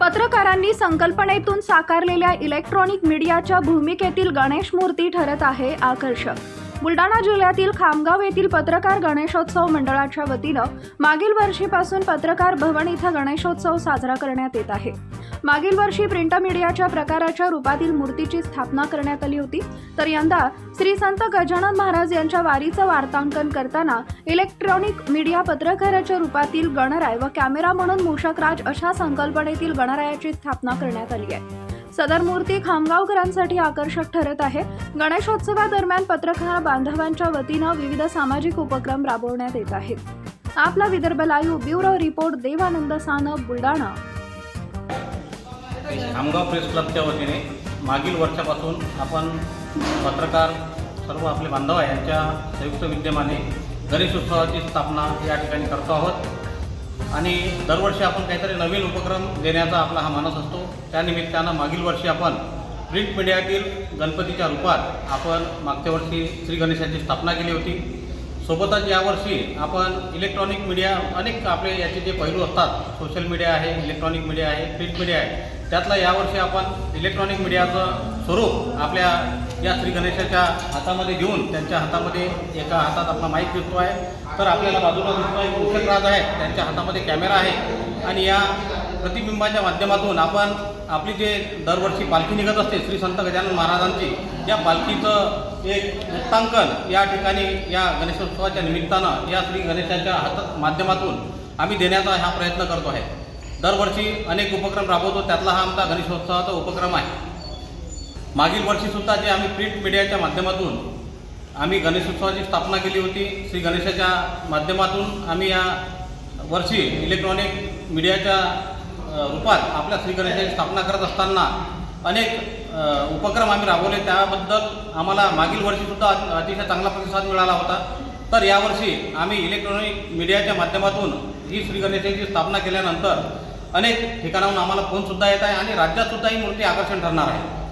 पत्रकारांनी संकल्पनेतून साकारलेल्या इलेक्ट्रॉनिक मीडियाच्या भूमिकेतील गणेश मूर्ती ठरत आहे आकर्षक. बुलढाणा जिल्ह्यातील खामगाव येथील पत्रकार गणेशोत्सव मंडळाच्या वतीनं मागील वर्षीपासून पत्रकार भवन इथं गणेशोत्सव साजरा करण्यात येत आहे. मागील वर्षी प्रिंट मीडियाच्या प्रकाराच्या रूपातील मूर्तीची स्थापना करण्यात आली होती. तर यंदा श्री संत गजानन महाराज यांच्या वारीचं वार्तांकन करताना इलेक्ट्रॉनिक मीडिया पत्रकाराच्या रूपातील गणराय व कॅमेरा म्हणून मूषकराज अशा संकल्पनेतील गणरायाची स्थापना करण्यात आली आहे. सदर मूर्ती खामगावकरांसाठी आकर्षक ठरत आहे. गणेशोत्सवादरम्यान पत्रकार बांधवांच्या वतीनं विविध सामाजिक उपक्रम राबवण्यात येत आहेत. आपला Vidarbha live bureau report Devanand Sanap Buldhana Khamgaon press क्लबच्या वतीने मागील वर्षापासून आपण पत्रकार सर्व आपले बांधव यांच्या संयुक्त विद्यमाने गणेशोत्सवाची स्थापना या ठिकाणी करतो आहोत. आणि दरवर्षी आपण काहीतरी नवीन उपक्रम देण्याचा आपला हा मानस असतो. त्यानिमित्तानं मागील वर्षी आपण प्रिंट मीडियातील गणपतीच्या रूपात आपण मागच्या वर्षी श्री गणेशाची स्थापना केली होती. सोबतच यावर्षी आपण इलेक्ट्रॉनिक मीडिया अनेक आपले याचे जे पैलू असतात सोशल मीडिया आहे इलेक्ट्रॉनिक मीडिया आहे प्रिंट मीडिया आहे त्यातला यावर्षी आपण इलेक्ट्रॉनिक मीडियाचं स्वरूप आपल्या या श्री गणेशाच्या हातामध्ये घेऊन त्यांच्या हातामध्ये एका हातात आपला माईक दिसतो आहे. तर आपल्याला बाजूला दिसतो आहे कुशलराज आहे त्यांच्या हातामध्ये कॅमेरा आहे. आणि या प्रतिबिंबाच्या माध्यमातून आपण आपली जे दरवर्षी पालखी निघत असते श्री संत गजानन महाराजांची या पालखीचं एक वृत्तांकन या ठिकाणी या गणेशोत्सवाच्या निमित्तानं या श्री गणेशाच्या हातात माध्यमातून आम्ही देण्याचा हा प्रयत्न करतो आहे. दरवर्षी अनेक उपक्रम राबवतो. त्यातला हा आमचा गणेशोत्सवाचा उपक्रम आहे. मागील वर्षीसुद्धा जे आम्ही प्रिंट मीडियाच्या माध्यमातून आम्ही गणेशोत्सवाची स्थापना केली होती श्री गणेशाच्या माध्यमातून आम्ही या वर्षी इलेक्ट्रॉनिक मीडियाच्या रूपात आपल्या श्री गणेशाची स्थापना करत असताना अनेक उपक्रम आम्ही राबवले. त्याबद्दल आम्हाला मागील वर्षीसुद्धा अतिशय चांगला प्रतिसाद मिळाला होता. तर यावर्षी आम्ही इलेक्ट्रॉनिक मीडियाच्या माध्यमातून ही श्री गणेशाची स्थापना केल्यानंतर अनेक ठिकाणाहून आम्हाला फोनसुद्धा येत आहे आणि राज्यातसुद्धा ही मूर्ती आकर्षण ठरणार आहे.